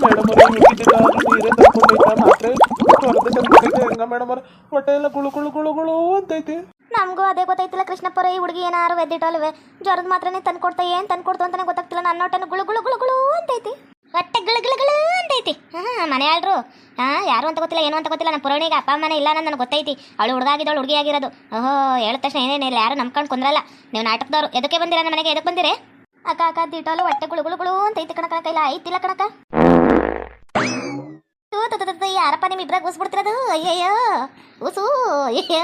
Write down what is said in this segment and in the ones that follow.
Madam ಗುಳು ನಮಗೂ ಅದೇ ಗೊತ್ತಾಯ್ತಿಲ್ಲ ಕೃಷ್ಣಪ್ಪರ ಈ ಹುಡುಗಿ ಏನಾರು ಎದ್ದಿಟ್ಟಲ್ವೇ ಜ್ವರದ ಮಾತ್ರನೇ ತಂದು ಕೊಡ್ತಾ ಏನು ತಂದು ಕೊಡ್ತು ಅಂತಾನೆ ಗೊತ್ತಾಗ್ತಿಲ್ಲ ನನ್ನ ಹೊಟ್ಟೆನ ಗುಳು ಗುಳು ಗುಳು ಗುಳು ಅಂತೈತಿ ಹೊಟ್ಟೆ ಗುಳು ಗುಳು ಅಂತೈತಿ ಹಾಂ ಮನೆ ಆಳ್ರು ಹಾಂ ಯಾರು ಅಂತ ಗೊತ್ತಿಲ್ಲ ಏನು ಅಂತ ಗೊತ್ತಿಲ್ಲ ನಮ್ಮ ಪುರಾಣಿಗೆ ಅಪ್ಪ ಅಮ್ಮನೇ ಇಲ್ಲ ಅನ್ನೋದು ನನಗೆ ಗೊತ್ತೈತಿ ಅವಳು ಹುಡುಗಿ ಆಗಿರೋದು ಓಹೋ ಹೇಳಿದ ತಕ್ಷಣ ಏನೇನಿಲ್ಲ ಯಾರು ನಂಬ್ಕೊಂಡು ಕುಂದ್ರಲ್ಲ ನೀವು ನಾಟಕದವ್ರು ಎದಕ್ಕೆ ಬಂದಿರ ನನ್ನ ಮನೆಗೆ ಎದಕ್ಕೆ ಬಂದಿರಿ ಅಕ್ಕ ಅಕ್ಕ ದಿಟ್ಟಲು ಹೊಟ್ಟೆ ಗುಳು ಗುಳು ಗುಳು ಅಂತೈತಿ ಕಣಕ ಕೈಲ ಐತಿಲ್ಲ ಕಣಕ ಯಾರಪ್ಪ ನಿಮ್ ಇಬ್ರಾಗ ಊಸ್ಬಿಡ್ತಿರೋದು ಅಯ್ಯಯ್ಯೋ. ಊಸು ಅಯ್ಯೋ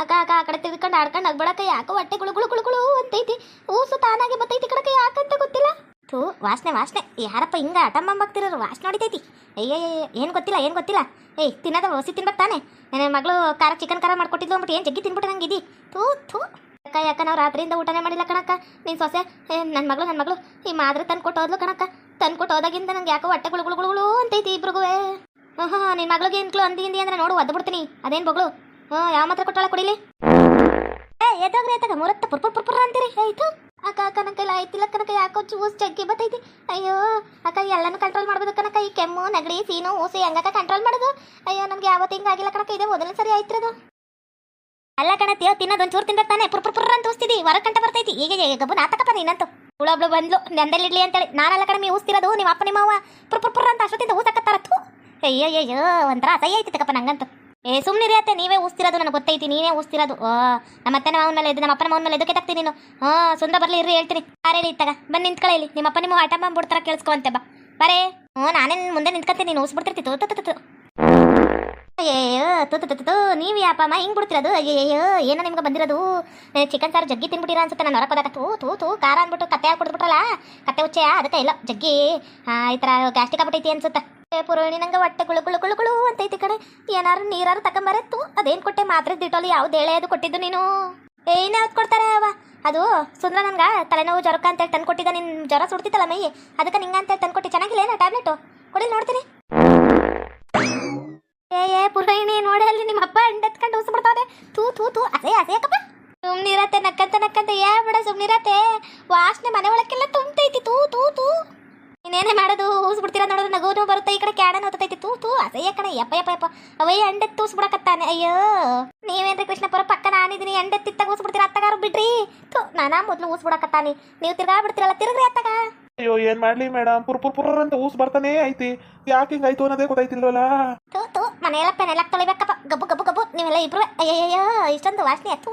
ಅಕ್ಕ ಅಕ್ಕ, ಆ ಕಡೆ ತಿಳ್ಕೊಂಡು ಆಡ್ಕೊಂಡು ಅಗ್ಬಳಕ ಯಾಕೋ ಹೊಟ್ಟೆ ಗುಳು ಗುಳು ಗುಳು ಅಂತೈತಿ. ಊಸು ತಾನಾಗಿ ಬತ್ತೈತಿ ಕಡಕ ಯಾಕಂತ ಗೊತ್ತಿಲ್ಲ. ಥೂ, ವಾಸನೆ ವಾಸನೆ. ಯಾರಪ್ಪ ಹಿಂಗ ಅಟಂಬಂಬಾಗ್ತಿರೋರು ವಾಸನೆ ಹೊಡಿತೈತಿ ಅಯ್ಯಯ್ಯ ಏನು ಗೊತ್ತಿಲ್ಲ ಏನು ಗೊತ್ತಿಲ್ಲ. ಏಯ್, ತಿನ್ನೋದ ಹೊಸಿ ತಿನ್ಬೇಕು ತಾನೆ. ನನ್ನ ಮಗಳು ಖಾರ ಚಿಕನ್ ಖಾರ ಮಾಡ್ಕೊಟ್ಟಿದ್ಲು ಅಂದ್ಬಿಟ್ಟು ಏನು ಜಗ್ಗಿ ತಿನ್ಬಿಟ್ಟು ನಂಗೆ ಇದಿ? ಥೂ ಥೂ. ಅಕ್ಕ, ಯಾಕ ನಾವು ರಾತ್ರಿಯಿಂದ ಊಟನೇ ಮಾಡಿಲ್ಲ ಕಣಕ್ಕ? ನೀನು ಸೊಸೆ ನನ್ನ ಮಗಳು ನನ್ನ ಮಗಳು. ಈ ಮಾದ್ರೆ ತಂದು ಕೊಟ್ಟು ಹೋದ್ಲು ಕಣಕ್ಕ. ತಂದು ಕೊಟ್ಟು ಹೋದಾಗಿಂದ ನಂಗೆ ಯಾಕೋ ಹೊಟ್ಟೆ ಗುಳು ಗುಳು ಗುಳು ಗುಳು ಅಂತೈತಿ ಇಬ್ರಿಗೂ ಹಾಂ ನಿನ್ನ ಮಗಳಿಗೆ ಏನ್ಕ್ಲು ಅಂದಿ ಅಂದಿ ಅಂದ್ರೆ ನೋಡು, ಒದ್ದು ಬಿಡ್ತೀನಿ. ಅದೇನು ಬಗಳು? ಹಾಂ ಯಾವ ಮಾತ್ರ ಕೊಟ್ಟಾಳ ಕುಡಿಲಿ? ಏ ಎದ್ದಾಗ್ರಿ ಎದ್ದಾಗ ಮೂರತ್ತ ಪುರ್ಪುರ್ ಪುರ್ಪುರ್ ಅಂತೀರಿ. ಆಯ್ತು. ಅಕ್ಕ ಅಕ್ಕ, ನನ್ನ ಕೈಲಿ ಆಯ್ತಿಲ್ಲ ಕನಕ ಯಾಕೋ ಚೂಸ್ ಜಗ್ಗಿ ಬತ್ತೈತಿ. ಅಯ್ಯೋ, ಅಕ್ಕ, ಎಲ್ಲನೂ ಕಂಟ್ರೋಲ್ ಮಾಡ್ಬೋದು ಕನಕ ಈ ಕೆಮ್ಮು, ನೆಗಡಿ, ಸೀನು, ಊಸಿ ಹೆಂಗಕ್ಕ ಕಂಟ್ರೋಲ್ ಮಾಡೋದು. ಅಯ್ಯೋ ನಮ್ಗೆ ಯಾವತ್ತು ಹಿಂಗಾಗಿಲ್ಲ ಕನಕ ಇದೆ ಮೊದಲನೇ ಸರಿ ಆಯ್ತಿರೋದು. ಅಲ್ಲ ಕಣತಿಯೋ ತಿನ್ನೋದು ಒಂಚೂರು ತಿನ್ಬೇಕು ತಾನೆ. ಪುರ್ ಪುರ್ ಪುರ್ ಅಂತ ಊಸ್ತಿದಿ. ಹೊರ ಕಂಟ ಬರ್ತೈತಿ. ಈಗ ಗಬ್ಬು ನಾತಕಪ್ಪ ನೀನಂತೂ. ಹುಳೊಬ್ಳು ಬಂದ್ಲು ನೆಂದಲ್ಲಿಡ್ಲಿ ಅಂತೇಳಿ. ನಾನೆಲ್ಲ ಕಡಿಮೆ ಊಸ್ತಿರೋದು, ನಿಮ್ಮ ಅಪ್ಪ, ನಿಮ್ಮ ಅವ್ವ. ಪುರ್ ಪುರ್ ಪುರ್ ಅಂತ ಅಷ್ಟೊತ್ತಿಂದ ಊಸಕತ್ತಾರ. ಥೂ. ಅಯ್ಯೋ ಅಯ್ಯೋ ಒಂಥರ ಅಸಹ್ಯ ಐತಿ ತಕ್ಕಪ್ಪ ನಂಗಂತೂ. ಏ ಸುಮ್ಮನಿರಿ ಅತ್ತೆ, ನೀವೇ ಊಸ್ತಿರೋದು, ನನಗೆ ಗೊತ್ತೈತಿ, ನೀನೇ ಊಸ್ತಿರೋದು. ಓ ನಮ್ಮ ಅತ್ತನ ಮಾವನ ಮೇಲೆ ಇದ್ದು ನಮ್ಮ ಅಪ್ಪನ ಮಾವನ ಮೇಲೆ ಎದಕ್ಕೆ ತಗ್ತೀನಿ ನೀನು. ಹಾಂ ಸುಂದ ಬರಲಿ ಇರ್ರಿ, ಹೇಳ್ತೀನಿ. ಬಾರೇಲಿ ಇತ್ತಾಗ. ಬಂದು ನಿಂತ್ಕೊಳ್ಳಿ ಇಲ್ಲಿ. ನಿಮ್ಮ ಅಪ್ಪ ನಿಮ್ಮ ಆಟ ಬಂದ್ಬಿಡ್ತಾರ ಕೇಳಿಸ್ಕೊಂತೆ ಬಾ. ಬರೇ. ಹ್ಞೂ ನಾನೇ ಮುಂದೆ ನಿಂತ್ಕೊಂತೀನಿ, ನೀನು ಊಸ್ಬಿಡ್ತಿರ್ತಿ. ತೋ ತೋ ತೋ, ತು ನೀವು ಯಾಪಮ್ಮ ಹಿಂಗೆ ಬಿಡ್ತಿರೋದು? ಅಯ್ಯಯ್ಯೋ ಏನೋ ನಿಮ್ಗೆ ಬಂದಿರೋದು? ಚಿಕನ್ ಸಾರು ಜಗ್ಗಿ ತಿನ್ಬಿಟ್ಟಿರ ಅನ್ಸುತ್ತೆ ನಾನು ಹೊರಕೋದಾಗ ತೂ ತೂ ತೂ, ಖಾರ ಅಂದ್ಬಿಟ್ಟು ಕತ್ತೆ ಹಾಕಿ ಕತ್ತೆ ಉಚ್ಚೆ ಅದಕ್ಕೆ ಇಲ್ಲ, ಜಗ್ಗಿ. ಈ ಥರ ಗ್ಯಾಸ್ಟಿಕ್ ಆಗ್ಬಿಟ್ಟೈತಿ ಅನ್ಸುತ್ತೆ. ಪುರೋಣಿ ನಂಗೆ ಹೊಟ್ಟೆ ಗುಳು ಗುಳು ಗುಳು ಗುಳು ಅಂತೈತಿ ಕಡೆ ಏನಾರು ನೀರಾರು ತಗೊಂಬಾರೆ ತೂ, ಅದೇನು ಕೊಟ್ಟೆ? ಮಾತ್ರೆ ದಿಟ್ಟೋಲಿ ಯಾವ್ದು ದೇಳೆ ಅದು ಕೊಟ್ಟಿದ್ದು ನೀನು? ಏನೇ ಯಾವ್ದು ಕೊಡ್ತಾರೆ ಅವ ಅದು ಸುಂದ್ರ ನನ್ಗೆ ತಲೆನೋವು ಜ್ವರಕ್ಕ ಅಂತೇಳಿ ತಂದು ಕೊಟ್ಟಿದ್ದ ನಿನ್ನ ಜ್ವರ ಸುಡ್ತಿತ್ತಲ್ಲ ಮೈ ಅದಕ್ಕೆ ನಿಂಗೆ ಅಂತೇಳಿ ತಂದು ಕೊಟ್ಟು ಚೆನ್ನಾಗಿಲ್ಲ ಏನೋ ಟ್ಯಾಬ್ಲೆಟು ಕೊಡಿ ನೋಡ್ತೀನಿ. ಅಪ್ಪ ಹೊಸ ಉಸ್ಬಿಡ್ತಾವ್ರೆ. ತೂ ತೂ ತೂ ಅಸೇ ಅಸೇಕಪ್ಪ ಸುಮ್ನಿರತ್ತೆ, ನಕ್ಕಂತ ನಕ್ಕಂತ. ಯಾ ಬಿಡ, ಸುಮ್ನಿರತ್ತೆ. ವಾಸನೆ ಮನೆ ಒಳಕ್ಕೆಲ್ಲ ತುಂಬ್ತೈತಿ. ತೂ ತೂ ತೂ ಇನ್ನೇನೇ ಮಾಡೋದು? ಊಸ್ಬಿಡ್ತೀರ ನೋಡೋದು ನಗೋನು ಬರುತ್ತೆ. ಈ ಕಡೆ ಕ್ಯಾಡನ್ ಓದ್ತೈತಿ ತೂ ತೂ ಅಸಯ್ಯ ಕಣ. ಯಪ್ಪ ಯಪ್ಪ ಯಪ್ಪ. ಅವಯ್ಯ ಅಂಡೆ ತೂಸ್ಬಿಡಕತ್ತಾನೆ. ಅಯ್ಯೋ. ನೀವೇನ್ರಿ ಕೃಷ್ಣಪುರ? ಪಕ್ಕ ನಾನಿದ್ದೀನಿ. ಅಂಡೆ ತಿತ್ತಾಗ ಬಿಡ್ತೀರಾ ಅತ್ತಗಾರು ಬಿಡ್ರಿ. ಥೂ ನಾನಾ ಮೊದ್ಲು ಊಸ್ಬಿಡಕತ್ತಾನಿ ನೀವು ತಿರ್ಗಾ ಬಿಡ್ತೀರಲ್ಲ ತಿರುಗ್ರಿ ಅತ್ತಾಗ. ಅಯ್ಯೋ ಏನ್ ಮಾಡ್ಲಿ ಮೇಡಮ್ ಪುರ್ ಪುರ್ ಪುರ್ ಅಂತ ಊಸ್ ಬರ್ತಾನೆ ಐತಿ. ಯಾಕೆ ಹಿಂಗಾಯ್ತು ಅನ್ನೋದೇ ಗೊತ್ತಾಯ್ತಿಲ್ವಲ್ಲ? ತೂ ತೂ ಮನೆಯೆಲ್ಲ ಪೆನೆಲ್ಲ ತೊಳಿಬೇಕಪ್ಪ. ಗಬ್ಬು ಗಬ್ಬು ಗಬ್ಬು. ನೀವೆಲ್ಲ ಇಬ್ರು ಅಯ್ಯಯ್ಯೋ ಇಷ್ಟೊಂದು ವಾಸನೆ ಆಯ್ತು.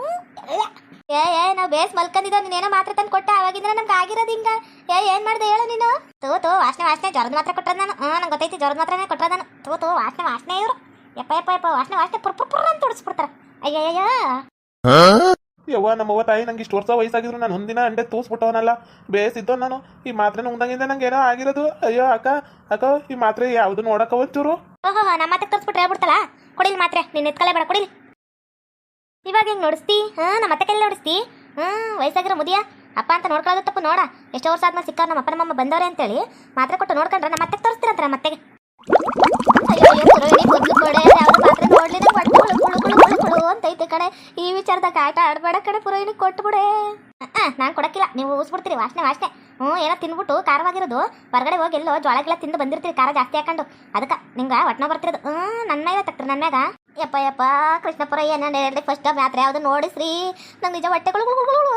ಏ ಏ ನಾವು ಬೇಸ್ ಮಲ್ಕಂದಿದ್ದ ನೀನ್ ಏನೋ ಮಾತ್ರ ತಂದು ಕೊಟ್ಟ ಅವಾಗಿಂದ್ರೆ ನಮ್ಗೆ ಆಗಿರೋದು ಹಿಂಗ. ಏ ಏನ್ ಮಾಡ್ದೆ ಹೇಳು ನೀನು? ತೂ ತೂ ವಾಸನೆ ವಾಸನೆ ಜ್ವರದ ಮಾತ್ರ ಕೊಟ್ಟದ ನಾನು. ಹಾಂ ನಂಗೆ ಗೊತ್ತೈತಿ ಜ್ವರದ ಮಾತ್ರನೇ ಕೊಟ್ಟದ ನಾನು. ತೂ ತೂ ವಾಸನೆ ವಾಸನೆ ಇವರು. ಯಪ್ಪ ಯಪ್ಪ ಎಪ್ಪ ವಾಸನೆ ವಾಸನೆ ಪುರ್ ಪುರ್ ಪುರ್ ಅಂತ ಉಡಿಸ್ಬಿಡ್ತಾರ. ಅಯ್ಯಯ್ಯೋ ಯವ್ವ ನಮ್ಮವ್ವ ತಾಯಿ ನಂಗೆ ಇಷ್ಟು ವರ್ಷ ವಯಸ್ಸಾಗಿದ್ರು, ನಾನು ಒಂದಿನ ಅಂಡೆ ತೋರಿಸ್ಬಿಟ್ಟವನಲ್ಲ ಬೇಸಿದ್ದೋ ನಾನು, ಈ ಮಾತ್ರೆ ಉಂದಂಗಿಂದ ನಂಗೆ ಏನೋ ಆಗಿರೋದು. ಅಯ್ಯೋ, ಅಕ್ಕ ಅಕ್ಕ, ಈ ಮಾತ್ರೆ ಯಾವುದು ನೋಡಕ್ಕ ಒಂಚೂರು? ಓಹೋ ನಮ್ಮ ಮಾತ್ರೆ ತೋರಿಸ್ಬಿಟ್ರೆ ಹೇಳ್ಬಿಡ್ತಲ್ಲ? ಕೊಡಿಲ್ ಮಾತ್ರೆ ನಿನ್ನ ಎತ್ಕಲೇ ಬೇಡ, ಕೊಡಿಲ್. ಇವಾಗ ಹೆಂಗ್ ನೋಡಿಸ್ತಿ? ಹಾ ನಮ್ಮ ಅತ್ತೆ ಕೈಲಿ ನೋಡಿಸ್ತಿ? ಹ್ಮ್ ವಯಸ್ಸಾಗಿರೋ ಮುದಿಯ? ಅಪ್ಪ ಅಂತ ನೋಡ್ಕೊಳ್ಳೋದು ತಪ್ಪು, ನೋಡ. ಎಷ್ಟೋ ವರ್ಷ ಆದ್ಮೇಲೆ ಸಿಕ್ಕ ನಮ್ಮ ಅಪ್ಪ ನಮ್ಮಮ್ಮ ಬಂದವ್ರೆ ಅಂತೇಳಿ. ಮಾತ್ರೆ ಕೊಟ್ಟು ನೋಡ್ಕೊಂಡ್ರೆ ನಮ್ಮ ಅತ್ತೆ ತೋರಿಸ್ತೀರಂತ ನಮ್ಮ ಅತ್ತೆಗೆ ಅಯ್ಯೋ ಅಯ್ಯೋ ಕುಳು ಹುಳು ಹುಳು ಹುಳು ಅಂತೈತೆ ಕಡೆ ಈ ವಿಚಾರದಾಗ ಆಟ ಆಡಬೇಡ ಕಡೆ ಪುರೋಹಿನಿ ಕೊಟ್ಬಿಡೆ ನಾನು ಕೊಡಕ್ಕಿಲ್ಲ ನೀವು ಊಸ್ಬಿಡ್ತೀರಿ ವಾಸನೆ ವಾಸನೆ ಹ್ಞೂ ಏನೋ ತಿನ್ಬಿಟ್ಟು ಖಾರವಾಗಿರೋದು ಹೊರಗಡೆ ಹೋಗಿ ಎಲ್ಲೋ ಜೋಳ ತಿಂದು ಬಂದಿರ್ತೀರಿ ಖಾರ ಜಾಸ್ತಿ ಹಾಕೊಂಡು ಅದಕ್ಕೆ ನಿಂಗೆ ಹೊಟ್ಟೆ ಬರ್ತಿರೋದು ಹ್ಞೂ ನನ್ನ ಮ್ಯಾಗ ತಕ್ರಿ ಯಪ್ಪ ಯಪ್ಪ ಕೃಷ್ಣಪುರ ಏನು ಹೇಳ್ರಿ ಫಸ್ಟ್ ಮಾತ್ರೆ ಯಾವುದು ನೋಡಿಸ್ರಿ ನಂಗೆ ನಿಜ ಹೊಟ್ಟೆಗಳು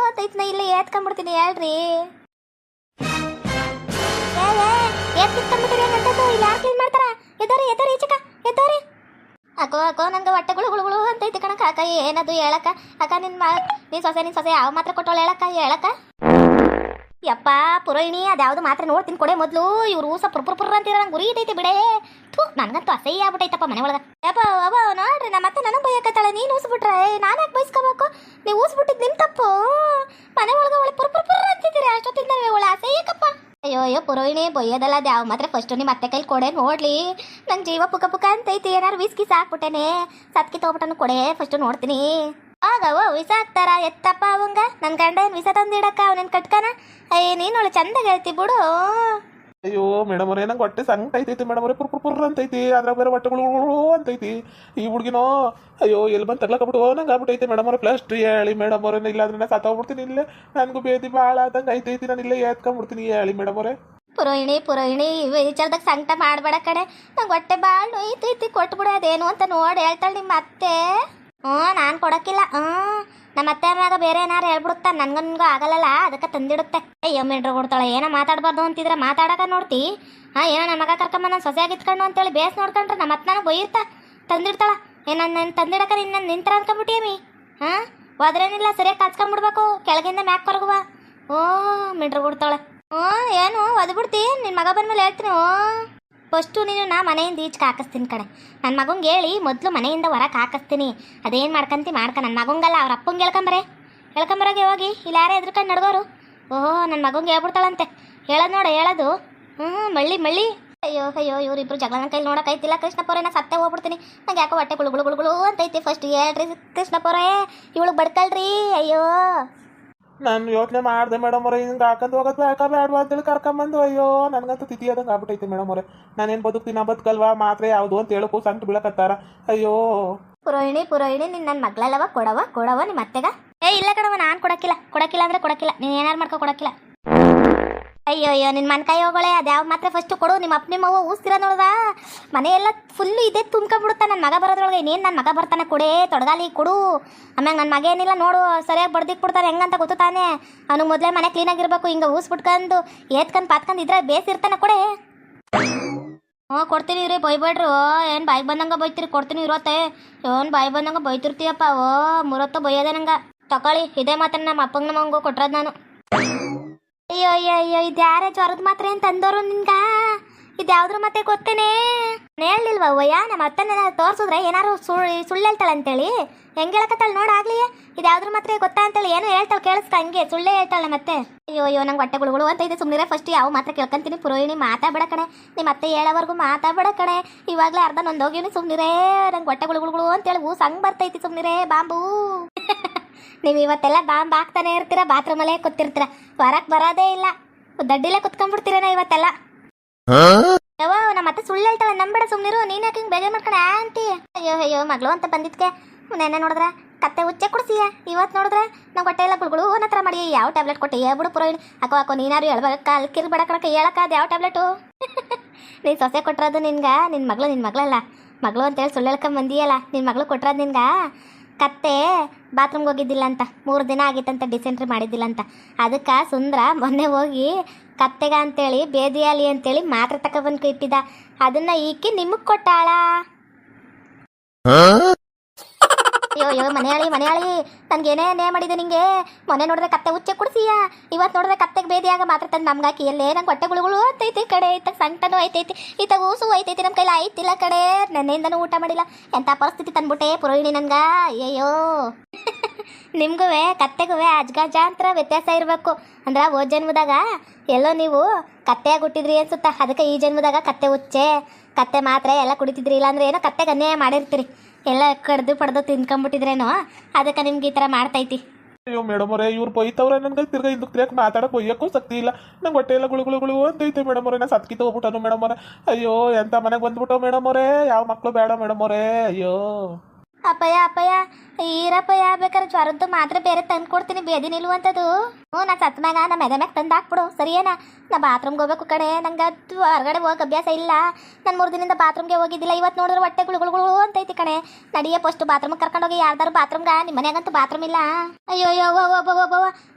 ಅಂತೈತಿ ನಾ ಇಲ್ಲಿ ಏತ್ಕೊಂಡ್ಬಿಡ್ತೀನಿ ಹೇಳ್ರಿ ಏತ್ ಕಿತ್ಕೊಂಡ್ಬಿಟ್ಟಿರಿ ಹಂಗಂತದ್ದು ಇಲ್ಲಿ ಯಾರು ಕ್ಲೀನ್ ಮಾಡ್ತಾರ ಎದ್ದೋರಿ ಎದ್ದೋರಿ ಈಚಕ ಎದ್ದೋರಿ ಅಕ್ಕೋ ಅಕೋ ನಂಗೆ ಹೊಟ್ಟೆ ಗುಳು ಗುಳು ಅಂತೈತಿ ಕಣಕ್ಕ. ಅಕ್ಕ, ಏನದು ಹೇಳಕ್ಕ? ಅಕ್ಕ ನಿನ್ನ ಮಾ ನೀನು ಸೊಸೆ ನಿನ್ನ ಸೊಸೆ ಯಾವ ಮಾತ್ರ ಕೊಟ್ಟೋಳು ಹೇಳಕ್ಕ? ಹೇಳಕ್ಕ? ಯಪ್ಪ, ಪುರೋಹಿಣಿ, ಅದ್ಯಾವ್ದು ಮಾತ್ರ ನೋಡ್ತೀನಿ ಕೊಡೆ ಮೊದಲು. ಇವ್ರು ಊಸ ಪುರ್ ಪುರ್ ಅಂತೀರ ನಂಗೆ ಉರಿ ಇದೈತಿ ಬಿಡೇ. ಥೂ, ನನಗಂತೂ ಅಸಹ್ಯ ಆಗ್ಬಿಟ್ಟೈತಪ್ಪ ಮನೆ ಒಳಗೆ ಯಪ್ಪ ಅವ ನೋಡ್ರಿ, ನಮ್ಮ ಅತ್ತೆ ನನಗೆ ಬೈಯಕತ್ತಾಳೆ ನೀನು ಊಸ್ಬಿಟ್ರೆ. ನಾನು ಯಾಕೆ ಬಯಸ್ಕೋಬೇಕು ನೀವು ಊಸ್ಬಿಟ್ಟಿದ್ದು ನಿಮ್ಮ ತಪ್ಪು. ಮನೆ ಒಳಗೆ ಒಳ್ಳೆ ಪುರ್ ಪುರ್ ಪುರ್ ಅಂತಿದ್ದೀರಿ ಅಷ್ಟೊತ್ತಿಂದ ಒಳ್ಳೆ ಅಸಹ್ಯಕ್ಕಪ್ಪ. ಅಯ್ಯೋ ಅಯ್ಯೋ, ಪುರೋಹಿಣಿ, ಬೊಯ್ಯೋದಲ್ಲ ಅದು ಯಾವ ಮಾತ್ರ ಫಸ್ಟ್ ನಿಮ್ಮ ಅತ್ತೆ ಕೈಲಿ ಕೊಡೆ ನೋಡ್ಲಿ. ನಂಗೆ ಜೀವ ಪುಕ ಪುಕ ಅಂತೈತಿ ಏನಾರು ವಿಸ್ಕಿ ಸಾಕ್ಬಿಟ್ಟೇನೆ. ಸತ್ಕಿ ತೊಗೊಬಿಟ್ಟನು ಕೊಡೆ. ಫಸ್ಟ್ ನೋಡ್ತೀನಿ. ಆಗವ ವಿಸ ಹಾಕ್ತಾರ ಎತ್ತಪ್ಪ ಅವಂಗ. ನನ್ನ ಗಂಡ ಏನು ವಿಸ ತಂದಿಡಕ್ಕ, ಅವನೇನು ಕಟ್ಕನ. ಅಯ್ಯ ನೀನು ಚಂದ ಹೇಳ್ತಿ ಬಿಡು. ಅಯ್ಯೋ ಮೇಡಮ್ ಅವ್ರೆ, ನಂಗೆ ಹೊಟ್ಟೆ ಸಂಕಟ ಐತೈತಿ ಮೇಡಮ್ ಅವ್ರೆ, ಪುರ್ ಪುರ್ ಪುರ್ ಅಂತೈತಿ. ಅದ್ರಾಗ ಬೇರೆ ಹೊಟ್ಟೆ ಗುಳು ಗುಳು ಅಂತೈತಿ. ಈ ಹುಡುಗಿನೋ, ಅಯ್ಯೋ ಎಲ್ಲಿ ಬಂದು ತಗ್ಲಕಬಿಟ್ಟು ನಂಗೆ ಆಗ್ಬಿಟ್ಟೈತಿ ಮೇಡಮ್ ಅವ್ರೆ ಪ್ಲಸ್ಟ್ ಹೇಳಿ ಮೇಡಮ್ ಇಲ್ಲ ಅಂದ್ರೆ ನಾನು ಸತ್ತೋಗ್ಬಿಡ್ತೀನಿ ಇಲ್ಲೇ. ನನಗೂ ಬೇದಿ ಭಾಳ ಆದಂಗೆ ಐತೈತಿ, ನಾನು ಇಲ್ಲೇ ಎತ್ಕೊಂಡ್ಬಿಡ್ತೀನಿ ಹೇಳಿ ಮೇಡಮ್ ಅವ್ರೆ. ಪುರೋಹಿಣಿ ಪುರೋಹಿಣಿ ವಿಚಾರದಾಗ ಸಂಕಟ ಮಾಡಬೇಡ ಕಡೆ ನಂಗೆ ಹೊಟ್ಟೆ ಭಾಳ ನೋಯ್ತೈತಿ ಕೊಟ್ಬಿಡು ಅದೇನು ಅಂತ ನೋಡಿ ಹೇಳ್ತಾಳೆ ನಿಮ್ಮ ಅತ್ತೆ. ಹ್ಞೂ, ನಾನು ಕೊಡೋಕ್ಕಿಲ್ಲ. ಹ್ಞೂ, ನಮ್ಮ ಅತ್ತೆ ಮ್ಯಾಗ ಬೇರೆ ಏನಾರು ಹೇಳ್ಬಿಡುತ್ತ ನನ್ಗನ್ಗೂ ಆಗಲ್ಲಲ್ಲ, ಅದಕ್ಕೆ ತಂದಿಡುತ್ತೆ. ಅಯ್ಯೋ ಮಿಂಡ್ರು ಕೊಡ್ತಾಳೆ, ಏನೋ ಮಾತಾಡಬಾರ್ದು ಅಂತಿದ್ರೆ ಮಾತಾಡಕ ನೋಡ್ತಿ. ಹಾಂ, ಏನೋ ನಮ್ಮ ಮಗ ಕರ್ಕೊಂಬ ನಾನು ಸೊಸೆಯಾಗಿ ಇತ್ಕೊಂಡು ಅಂತೇಳಿ ಬೇಸ್ ನೋಡ್ಕೊಂಡ್ರೆ ನಮ್ಮ ಅತ್ತೆ ನನಗೆ ತಂದಿಡ್ತಾಳೆ. ಏ, ನಾನು ತಂದಿಡಕ ನಿನ್ನ ನಿಂತರ ಅನ್ಕೊಂಬಿಟ್ಟಿಯಮ್ಮಿ ಹಾಂ, ಹೋದ್ರೇನಿಲ್ಲ, ಸರಿಯಾಗಿ ಕಚ್ಕೊಂಬಿಡ್ಬೇಕು, ಕೆಳಗಿಂದ ಮ್ಯಾಕ್ ಕೊರಗುವ. ಓ ಮೆಂಡ್ರು ಕೊಡ್ತಾಳೆ. ಹ್ಞೂ, ಏನು, ಒದ್ಬಿಡ್ತಿ ನಿನ್ನ ಮಗ ಬಂದ್ಮೇಲೆ ಹೇಳ್ತೀನಿ ಓ ಫಸ್ಟು ನೀನು ನಾ ಮನೆಯಿಂದ ಈಚೆಗೆ ಹಾಕಿಸ್ತೀನಿ ಕಡೆ ನನ್ನ ಮಗಂಗೆ ಹೇಳಿ ಮೊದಲು ಮನೆಯಿಂದ ಹೊರಗೆ ಹಾಕಿಸ್ತೀನಿ ಅದೇನು ಮಾಡ್ಕಂತಿ ಮಾಡ್ಕ ನನ್ನ ಮಗಂಗಲ್ಲ, ಅವ್ರ ಅಪ್ಪಂಗೆ ಹೇಳ್ಕೊಂಬರೆ ಹೇಳ್ಕೊಂಬರೋಗೆ ಹೋಗಿ ಇಲ್ಲಿ ಯಾರೇ ಎದ್ರಕಂಡು ನಡ್ಗೋರು. ಓಹೋ ನನ್ನ ಮಗಂಗೆ ಹೇಳ್ಬಿಡ್ತಾಳಂತೆ. ಹೇಳೋದು ನೋಡು, ಹೇಳೋದು. ಹ್ಞೂ ಮಳ್ಳಿ ಮಳ್ಳಿ. ಅಯ್ಯೋ ಅಯ್ಯೋ, ಇವರಿಬ್ರು ಜಗಳನ ಕೈಲಿ ನೋಡೋಕೈತಿಲ್ಲ ಕೃಷ್ಣಪುರ ನಾ ಸತ್ತೆ ಹೋಗ್ಬಿಡ್ತೀನಿ. ನಂಗೆ ಯಾಕೋ ಹೊಟ್ಟೆ ಗುಳು ಗುಳು ಗುಳು ಗುಳು ಅಂತೈತಿ ಫಸ್ಟ್ ಹೇಳ್ರಿ ಕೃಷ್ಣಪುರೇ ಇವಳು ಬಡ್ಕಳ್ರಿ, ಅಯ್ಯೋ. ನಾನು ಯೋಚನೆ ಮಾಡಿದೆ ಮೇಡಮ್ ಅವ್ರೆ ಹಿಂಗೆ ಹಾಕೊಂಡು ಹೋಗೋದು ಯಾಕೆ ಬೇಡವಾ ಅಂತೇಳಿ ಕರ್ಕೊಂಬಂದು ಅಯ್ಯೋ, ನನಗಂತೂ ತಿಥಿ ಆದಂಗೆ ಆಗ್ಬಿಟ್ಟೈತೆ ಮೇಡಮ್ ಅವ್ರೆ. ನಾನೇನು ಬದುಕ್ತೀನಿ ಬದುಕಲ್ವಾ? ಮಾತ್ರೆ ಯಾವುದು ಅಂತ ಹೇಳಕ್ಕೂ ಸಂತ ಬೀಳಕತ್ತಾರ. ಅಯ್ಯೋ. ಪುರೋಹಿಣಿ ಪುರೋಹಿಣಿ ನಿನ್ನ ನನ್ನ ಮಗಳಲ್ಲವ? ಕೊಡವ? ಕೊಡವ ನಿಮ್ಮ ಅತ್ತೆಗ? ಏ, ಇಲ್ಲ ಕಣವ ನಾನು ಕೊಡಕ್ಕಿಲ್ಲ. ಕೊಡಕ್ಕಿಲ್ಲ ಅಂದ್ರೆ ಕೊಡಕ್ಕಿಲ್ಲ. ನೀನು ಏನಾರು ಮಾಡ್ಕೊ, ಕೊಡಕ್ಕಿಲ್ಲ. ಅಯ್ಯೋ ಅಯ್ಯೋ ನಿನ್ನ ಮನ್ಕೈ ಹೋಗೋಳೆ. ಅದ್ಯಾವ ಮಾತ್ರ ಫಸ್ಟ್ ಕೊಡು. ನಿಮ್ಮ ಅಪ್ಪ ನಿಮ್ಮ ಅವ್ವ ಊಸ್ತಿರ ನೋಡ್ದ? ಮನೆಯೆಲ್ಲ ಫುಲ್ಲು ಇದೇ ತುಂಬ್ಕೊಂಡ್ಬಿಡುತ್ತೆ. ನನ್ನ ಮಗ ಬರೋದ್ರೊಳಗೆ ಇನ್ನೇನು ನನ್ನ ಮಗ ಬರ್ತಾನೆ ಕೊಡೇ, ತೊಡಗಾಲಿ, ಕೊಡು. ಆಮ್ಯಾಗ ನನ್ನ ಮಗ ಏನಿಲ್ಲ ನೋಡು, ಸರಿಯಾಗಿ ಬಡ್ದಿಕ್ಬಿಡ್ತಾನೆ ಹೆಂಗಂತ ಗೊತ್ತು ತಾನೆ? ಅವನಿಗೆ ಮೊದಲೇ ಮನೆ ಕ್ಲೀನಾಗಿರ್ಬೇಕು ಹಿಂಗೆ ಊಸ್ಬಿಟ್ಕೊಂಡು ಏತ್ಕೊಂಡು ಪಾತ್ಕೊಂಡು ಇದ್ರೆ ಬೇಸಿರ್ತಾನೆ ಕೊಡೆ. ಹ್ಞೂ, ಕೊಡ್ತೀನಿ ರೀ ಬೈಬೇಡ್ರು. ಏನು ಬಾಯಿಗೆ ಬಂದಂಗೆ ಬೈತೀರಿ? ಕೊಡ್ತೀನಿ ಇರೋತ್ತೆ ಏನು ಬಾಯಿ ಬಂದಂಗೆ ಬೈತಿರ್ತೀಯಪ್ಪ. ಓ, ಮೂರೊತ್ತು ಬೈಯೋದೆ ನಂಗೆ. ತಗೊಳ್ಳಿ, ಇದೇ ಮಾತನ್ನ ನಮ್ಮ ಅಪ್ಪಂಗೆ ನಮ್ಮಂಗೂ ಕೊಟ್ರದ್ ನಾನು. ಅಯ್ಯೋ ಅಯ್ಯೋ ಅಯ್ಯೋ ಇದು ಯಾರೇ ಜ್ವರದ ಮಾತ್ರೆ ಏನು ಅಂದೋರು ನಿನ್ಗ? ಇದು ಯಾವ್ದ್ರ ಮತ್ತೆ ಗೊತ್ತೇನೆ. ಹೇಳ್ಲಿಲ್ವ ಅವ್ವಯ್ಯ? ನಮ್ಮ ಅತ್ತನ ತೋರ್ಸಿದ್ರೆ ಏನಾರು ಸುಳ್ಳು ಸುಳ್ಳು ಹೇಳ್ತಾಳೆ ಅಂತೇಳಿ ಹೆಂಗೆ ಹೇಳಕತ್ತಾಳೆ ನೋಡಾಗ್ಲಿ ಇದು ಮಾತ್ರ ಗೊತ್ತಾ ಅಂತೇಳಿ ಏನೋ ಹೇಳ್ತಾಳೆ ಕೇಳಿಸ್ತಾ ಹಂಗೆ, ಸುಳ್ಳೇ ಹೇಳ್ತಾಳೆ ಮತ್ತೆ. ಅಯ್ಯೋ ಅಯ್ಯೋ ನಂಗೆ ಹೊಟ್ಟೆ ಗುಳುಗಳು ಅಂತ ಇದೆ ಸುಮ್ಮನೆ ಫಸ್ಟ್ ಯಾವ ಮಾತ್ರ ಕೇಳ್ಕೊಂತೀನಿ. ಪುರೋಹಿಣಿ ಮಾತಾಡ್ಬೇಡ ಕಣೆ. ನಿಮ್ಮ ಅತ್ತೆ ಹೇಳೋವರೆಗೂ ಮಾತಾಡ್ಬೇಡ ಕಣೆ. ಇವಾಗಲೇ ಅರ್ಧ ನೊಂದೋಗಿನಿ ಸುಮ್ಮನಿರೇ ನಂಗೆ ಹೊಟ್ಟೆ ಗುಳುಗುಳು ಅಂತೇಳಿ ಹೂ ಸಂಗ್ ಬರ್ತೈತಿ ಸುಮ್ಮನಿರೇ ಬಾಂಬು. ನೀವು ಇವತ್ತೆಲ್ಲ ಬಾಂಬ್ ಹಾಕ್ತಾನೆ ಇರ್ತೀರ, ಬಾತ್ರೂಮಲ್ಲೇ ಕೂತಿರ್ತೀರ. ಹೊರಕ್ ಬರೋದೇ ಇಲ್ಲ. ದಡ್ಡಿಲೇ ಕುತ್ಕೊಂಡ್ಬಿಡ್ತೀರೇನ ಇವತ್ತೆಲ್ಲ. ಯವ್ವ ನಮ್ಮ ಅತ್ತೆ ಸುಳ್ಳು ಹೇಳ್ತಾಳೆ ನಂಬೇಡ ಸುಮ್ನಿರು, ನೀನ್ ಯಾಕೆ ಹಿಂಗ್ ಬೇಜಾರ್ ಮಾಡ್ಕೊಂಡೆ, ಆಂಟಿ? ಅಯ್ಯೋ ಅಯ್ಯೋ, ಮಗಳು ಅಂತ ಬಂದಿದ್ಕೆ. ನೆನ್ನೆ ನೋಡಿದ್ರೆ ಕತ್ತೆ ಉಚ್ಚೆ ಕುಡಿಸಿಯ. ಇವತ್ತು ನೋಡಿದ್ರೆ ನಾವು ಹೊಟ್ಟೆ ಎಲ್ಲ ಗುಳುಗುಳು ಹತ್ರ ಮಾಡಿ ಯಾವ ಟ್ಯಾಬ್ಲೆಟ್ ಕೊಟ್ಟೆ ಬಿಡು ಪುರೋಹಿಣಿ. ಅಕೋ ಅಕೋ ನೀನಾರು ಹೇಳ್ಬೇಕ ಅಲ್ಕಿರ್ ಬೇಡ ಕಡಕ ಅದು ಯಾವ ಟ್ಯಾಬ್ಲೆಟು? ನೀನ್ ಸೊಸೆ ಕೊಟ್ಟಿರೋದು ನಿನ್ಗ, ನಿನ್ ಮಗಳು ನಿನ್ ಮಗಳಲ್ಲ. ಮಗಳು ಅಂತೇಳಿ ಸುಳ್ಳು ಹೇಳ್ಕೊಂಡ್ ಬಂದಿಯಲ್ಲ, ನಿನ್ ಮಗಳು ಕೊಟ್ಟಿರೋದು ನಿನ್ಗ? ಕತ್ತೆ ಬಾತ್ರೂಮ್ಗೆ ಹೋಗಿದ್ದಿಲ್ಲ ಅಂತ ಮೂರು ದಿನ ಆಗಿತ್ತಂತ, ಡಿಸೆಂಟ್ರಿ ಮಾಡಿದ್ದಿಲ್ಲ ಅಂತ ಅದಕ್ಕೆ ಸುಂದ್ರ ಮೊನ್ನೆ ಹೋಗಿ ಕತ್ತೆಗ ಅಂತೇಳಿ, ಬೇದಿಯಾಲಿ ಅಂತೇಳಿ ಮಾತ್ರ ತಗೊಬಂದು ಇಟ್ಟಿದ್ದ. ಅದನ್ನ ಈಕೆ ನಿಮಗೆ ಕೊಟ್ಟಾಳ? ಅಯ್ಯೋ ಅಯ್ಯೋ, ಮನೆಯಾಳಿ ಮನೆಯಾಳಿ, ನನ್ಗೆ ಏನೇ ನೇ ಮಾಡಿದೆ ನಿಂಗೆ? ಮೊನ್ನೆ ನೋಡಿದ್ರೆ ಕತ್ತೆ ಉಚ್ಚೆ ಕುಡಿಸಿಯ? ಇವತ್ತು ನೋಡಿದ್ರೆ ಕತ್ತೆಗೆ ಬೇದಿಯಾಗ ಮಾತ್ರ ತಂದು ನಮ್ಗೆ ಹಾಕಿ. ಎಲ್ಲೇ ನಂಗೆ ಹೊಟ್ಟೆ ಗುಳುಗುಳು ಅಂತೈತಿ ಕಡೆ ಇತ್ತಾಗ ಸಂಕಟನೂ ಐತೈತಿ ಈತ ಊಸು ಐತೈತಿ ನಮ್ಮ ಕೈಲಿ ಐತಿಲ್ಲ ಕಡೆ. ನೆನ್ನೆಯಿಂದನೂ ಊಟ ಮಾಡಿಲ್ಲ. ಎಂಥ ಪರಿಸ್ಥಿತಿ ತಂದ್ಬಿಟ್ಟೆ ಪುರೋಹಿಣಿ ನನ್ಗ? ಅಯ್ಯಯ್ಯೋ. ನಿಮ್ಗೂ ಕತ್ತೆಗೂ ಅಜ್ಗಜಾಂತರ ವ್ಯತ್ಯಾಸ ಇರಬೇಕು. ಅಂದ್ರೆ ಓ ಜನ್ಮದಾಗ ಎಲ್ಲೋ ನೀವು ಕತ್ತೆಯಾಗಿ ಹುಟ್ಟಿದ್ರಿ ಅನ್ಸುತ್ತಾ. ಅದಕ್ಕೆ ಈ ಜನ್ಮದಾಗ ಕತ್ತೆ ಉಚ್ಚೆ ಕತ್ತೆ ಮಾತ್ರ ಎಲ್ಲ ಕುಡಿತಿದ್ರಿ. ಇಲ್ಲಾಂದ್ರೆ ಏನೋ ಕತ್ತೆಗೆ ಅನ್ಯಾಯ ಮಾಡಿರ್ತೀರಿ. ಎಲ್ಲ ಕಡ್ದು ಪಡ್ದು ತಿನ್ಕೊಂಬಿಟ್ಟಿದ್ರೇನೋ. ಅದಕ್ಕೆ ನಿಮ್ಗೆ ಈ ಥರ ಮಾಡ್ತೈತಿ. ಅಯ್ಯೋ ಮೇಡಮ್ ಅವರೇ ಇವ್ರು ಬೈತವ್ರೆ ನನ್ಗೆ ತಿರ್ಗಾ ಹಿಂದಕ್ಕೆ ತಿರ್ಗಕ್ಕೆ ಮಾತಾಡಕ್ಕೆ ಒಯ್ಯಕ್ಕೂ ಶಕ್ತಿ ಇಲ್ಲ. ನಂಗೆ ಹೊಟ್ಟೆ ಎಲ್ಲ ಗುಳು ಗುಳು ಅಂತೈತೆ ಮೇಡಮ್ ಅವರೇ. ನಾ ಸತ್ಕಿತ ಹೋಗ್ಬಿಟ್ಟನು ಮೇಡಮ್ ಅವರೇ. ಅಯ್ಯೋ ಎಂತ ಮನೆಗೆ ಬಂದ್ಬಿಟ್ಟು ಮೇಡಮ್ ಅವರೇ. ಯಾವ ಮಕ್ಕಳು ಬೇಡ ಮೇಡಮ್ ಅವರೇ. ಅಯ್ಯೋ. ಅಪ್ಪಯ್ಯ ಅಪ್ಪಯ್ಯ ಈರಪ್ಪಯ್ಯ ಬೇಕಾದ್ರೆ ಜ್ವರದ್ದು ಮಾತ್ರ ಬೇರೆ ತಂದು ಕೊಡ್ತೀನಿ, ಬೇದಿ ನಿಲ್ಲುವಂಥದ್ದು. ಹ್ಞೂ, ನಾ ಸತ್ ಮ್ಯಾಗ ನಮ್ಮ ಮೆದ ಮ್ಯಾಗ ತಂದು ಹಾಕ್ಬಿಡು. ಸರಿಯೇನಾ? ನಾ ಬಾತ್ರೂಮ್ಗೆ ಹೋಗ್ಬೇಕು ಕಡೆ ನಂಗೆ ಅದು ಹೊರಗಡೆ ಹೋಗಕ್ಕೆ ಅಭ್ಯಾಸ ಇಲ್ಲ. ನಾನು ಮೂರು ದಿನದಿಂದ ಬಾತ್ರೂಮ್ಗೆ ಹೋಗಿದ್ದಿಲ್ಲ. ಇವತ್ತು ನೋಡಿದ್ರೆ ಹೊಟ್ಟೆ ಗುಳು ಗುಳು ಗುಳು ಅಂತೈತಿ ಕಣೆ. ನಡಿಯೇ ಫಸ್ಟ್ ಬಾತ್ರೂಮ್ಗೆ ಕರ್ಕೊಂಡೋಗಿ ಯಾರ್ದಾರು ಬಾತ್ರೂಮ್ಗೆ ನಿಮ್ಮ ಮನೆಯಾಗಂತೂ ಬಾತ್ರೂಮ್ ಇಲ್ಲ. ಅಯ್ಯೋ ಅಯ್ಯೋ ಒಬ್ಬ ಒಬ್ಬ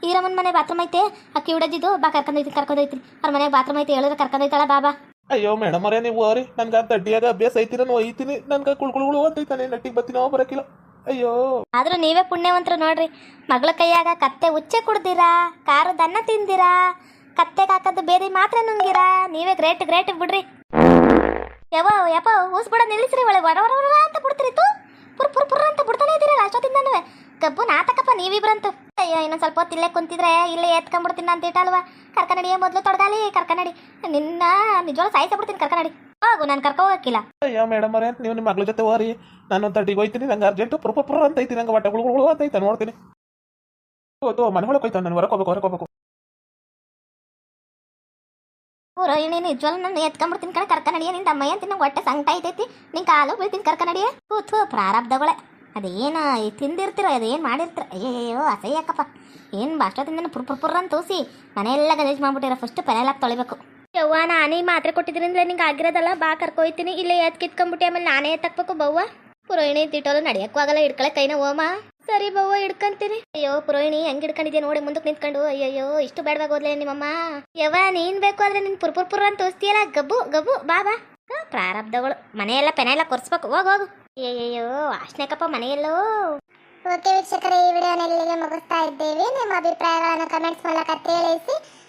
ಈರಮ್ಮನ ಮನೆ ಬಾತ್ರೂಮ್ ಐತೆ. ಅಕ್ಕಿ ಹಿಡಿದಿದ್ದು ಬಾ ಕರ್ಕೊಂಡೈತಿ ಕರ್ಕೊಂಡೈತಿ ಅವ್ರ ಮನೆಗೆ ಬಾತ್ರೂಮ್ ಐತೆ, ಹೇಳಿದ್ರೆ ಕರ್ಕೊಂಡೋಯ್ತಾಳ ಬಾಬಾ ಅಯ್ಯೋ, ಮೇಡಮ್ ಅವರೇ, ನೀವು ಅವ್ರಿ. ನನ್ಗೆ ಅದು ಅಡ್ಡಿಯಾಗ ಅಭ್ಯಾಸ ಐತಿ ನಾನು ಒಯ್ತೀನಿ ನನ್ಗೆ ಕುಳ್ಕುಳುಗಳು ಕುಳು ಕುಳು ಅಂತೈತಾನೆ, ನಟ್ಟಿಗೆ ಬರ್ತೀನೋ ಬರೋಕಿಲ್ಲ. ಅಯ್ಯೋ. ಆದ್ರೂ ನೀವೇ ಪುಣ್ಯವಂತರು ನೋಡ್ರಿ. ಮಗಳ ಕೈಯಾಗ ಕತ್ತೆ ಉಚ್ಚೆ ಕುಡ್ದಿರಾ ಖಾರದ ದನ್ನ ತಿಂದಿರಾ, ಕತ್ತೆಗೆ ಹಾಕೋದು ಬೇರೆ ಮಾತ್ರ ನುಂಗಿರಾ, ನೀವೇ ಗ್ರೇಟ್ ಗ್ರೇಟ್ ಬಿಡ್ರಿ. ಯಾವ ಯಪ್ಪ ಊಸ್ಬಿಡ ನಿಲ್ಲಿಸ್ರಿ ಒಳಗೆ ವಡ ವಡ ಅಂತ ಬಿಡ್ತೀರಿ ತು. ಪುರ್ ಪುರ್ ಪುರ್ ಅಂತ ಬಿಡ್ತಾನೆ ಇದ್ದೀರಲ್ಲ ಅಷ್ಟೊತ್ತಿಂದನೂ. ಕಬ್ಬು ನಾತಕಪ್ಪ ನೀವಿಬ್ರಂತು. ಅಯ್ಯೋ, ಇನ್ನೊಂದು ಸ್ವಲ್ಪ ಹೊತ್ತು ಇಲ್ಲೇ ಕುಂತಿದ್ರೆ ಇಲ್ಲೇ ಎತ್ಕೊಂಡ್ಬಿಡ್ತೀನಿ ಅಂತ ಇಟ್ಟಲ್ವಾ ಕರ್ಕನಡಿ ಮೊದಲು ತೊಡಗಾಲಿ, ಕರ್ಕನಡಿ. ನಿನ್ನ ನಿಜವಾಗ್ಲೂ ಸಾಯಿಸ ಬಿಡ್ತೀನಿ ಕರ್ಕನಡಿ. ಹೋಗು ನಾನು ಕರ್ಕೊ ಹೋಗಕ್ಕಿಲ್ಲ. ಅಯ್ಯೋ ಮೇಡಮ್ ಅವರೇ ನೀವು ನಿಮ್ಮ ಮಗಳ ಜೊತೆ ಹೋರಿ ನಾನು ತಟ್ಟಿಗೆ ಹೋಯ್ತೀನಿ ನಂಗೆ ಅರ್ಜೆಂಟ್ ಪುರ್ ಪ್ರ ಅಂತ ಐತಿ ನಂಗೆ ಬಟ್ಟೆ ಗುಳು ಗುಳು ಅಂತೈತೆ ನೋಡ್ತೀನಿ. ಓ ಮನೆ ಒಳಗೆ ಹೋಯ್ತಾನೆ ನಾನು ಹೊರಗೆ ಹೋಗ್ಬೇಕು ಹೊರಗೆ ಹೋಗ್ಬೇಕು. ಪುರೋಹಿಣಿ ನಿಜವಾಗ್ಲೂ ನಾನು ಎತ್ಕೊಂಡ್ಬಿಡ್ತೀನಿ ಕಣ ಕರ್ಕ ನಡಿಯ ನಿಂದ ಅಮ್ಮಯ್ಯ ಅಂತ ನಂಗೆ ಹೊಟ್ಟೆ ಸಂಕಟ ಐತೈತಿ. ನಿನ್ ಕಾಲು ಬೀಳ್ತೀನಿ ಕರ್ಕ ನಡಿಯ ಥೂ ಪ್ರಾರಬ್ಧಗಳೇ. ಅದೇನು ತಿಂದಿರ್ತಿರೋ ಅದೇನು ಮಾಡಿರ್ತೀರ. ಅಯ್ಯೋ ಅಸಹ್ಯಕ್ಕಪ್ಪ ಏನು ಅಷ್ಟೊತ್ತಿಂದ ಪುರ್ ಪುರ್ ಪುರ್ ಅಂತ ತೂಸಿ ಮನೆಯೆಲ್ಲ ಗಲೀಜು ಮಾಡಿಬಿಟ್ಟಿರೋ ಫಸ್ಟ್ ಪೆನೆಲಾಕ್ ತೊಳಿಬೇಕು. ಯವ್ವ, ನಾನೇ ಮಾತ್ರೆ ಕೊಟ್ಟಿದ್ರಿಂದ ನಿಂಗೆ ಆಗಿರೋದಲ್ಲ? ಬಾ ಕರ್ಕೊಯ್ತೀನಿ. ಇಲ್ಲೇ ಎತ್ ಕಿತ್ಕೊಂಡ್ಬಿಟ್ಟು, ಆಮೇಲೆ ನಾನೇ ಎತ್ತಕ್ಬೇಕು ಬವ್ವ? ಪುರೋಹಿಣಿ ತಿಟ್ಟೋಲು ನಡೆಯಕ್ಕೂ ಆಗಲ್ಲ ಹಿಡ್ಕೊಳೆ ಕೈನ ಓಮ? ಸರಿ ಬವ್ವ, ಹಿಡ್ಕೊಂತೀನಿ. ಅಯ್ಯೋ, ಪುರೋಹಿಣಿ, ಹೆಂಗ್ ಹಿಡ್ಕೊಂಡಿದ್ಯಾ ನೋಡಿ ಮುಂದಕ್ಕೆ ನಿಂತ್ಕೊಂಡು. ಅಯ್ಯಯ್ಯೋ, ಇಷ್ಟು ಬೇಡವಾಗ ಹೋದ್ಲೆ ನಿಮ್ಮಮ್ಮ? ಯವ್ವ, ನೀನ್ ಬೇಕು ಆದ್ರೆ ನಿನ್ ಪುರ್ ಪುರ್ ಅಂತ ತೋರಿಸ್ತೀಯಲ್ಲ? ಗಬ್ಬು ಗಬ್ಬು, ಬಾ ಬಾ. ಪ್ರಾರಬ್ಧಗಳು. ಮನೆಯೆಲ್ಲ ಪೆನ ಎಲ್ಲ ಕೊರ್ಸ್ಬೇಕು. ಹೋಗ್, ಹೋಗು. ಅಯ್ಯಯ್ಯೋ ವಾಸನೆಕಪ್ಪ ಮನೆಯಲ್ಲೋ? ಓಕೆ ವೀಕ್ಷಕರೇ, ಈ ವಿಡಿಯೋನ ಮುಗಿಸ್ತಾ ಇದ್ದೇವೆ. ನಿಮ್ಮ ಅಭಿಪ್ರಾಯಗಳನ್ನು ಕಮೆಂಟ್ಸ್ ಮೂಲಕ ತಿಳಿಸಿ.